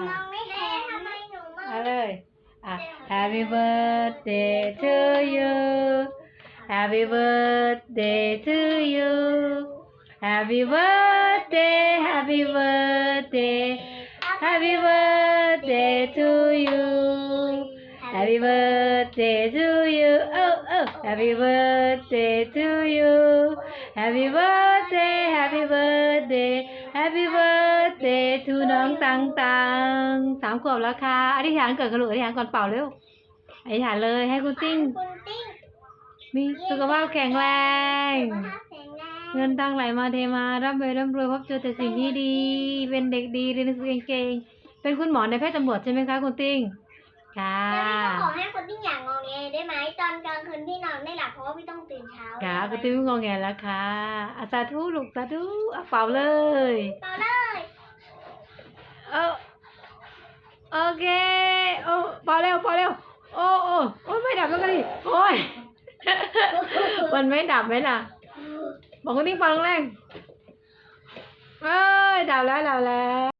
มองไม่เห็นทำไมหนูมอง เอาเลยอ่ะ Happy birthday to you Happy birthday to you Happy birthday Happy birthday Happy birthday to you Happy birthday to you oh oh Happy birthday to you Happy birthday Happy birthday Happy birthday To น้องตังตังสามขวบแล้วค่ะอธิษฐานเกิดกระหลูอธิษฐานก่อนเป่าเร็วอธิษฐานเลยให้คุณติ้งคุณติ้งมีสุขภาพแข็งแรง สุขภาพแข็งแรง เงินตังไหลมาเทมาร่ำรวยร่ำรวยพบเจอแต่สิ่งที่ดี เป็นเด็กดีเรียนหนังสือเก่งๆเป็นคุณหมอในแพทย์ตำรวจใช่ไหมคะคุณติ้งค่ะแล้วพี่ก็ขอให้คุณติ้งอย่างงอแงได้ไหมตอนกลางคืนพี่นอนไม่หลับเพราะว่าพี่ต้องตื่นเช้าค่ะคุณติ้งไม่งอแงแล้วค่ะอาสาธุลูกสาธุอะเป่าเลยเปล่าเลย เออ โอเคโอ้เป่าเร็วเป่าเร็วโอ้โอ้โอ้ไม่ดับแล้วก็ดิโอ้ยมันไม่ดับไหมล่ะ บอกคุณติ้งเป่าแรงเอ้ยดับแล้วดับแล้ว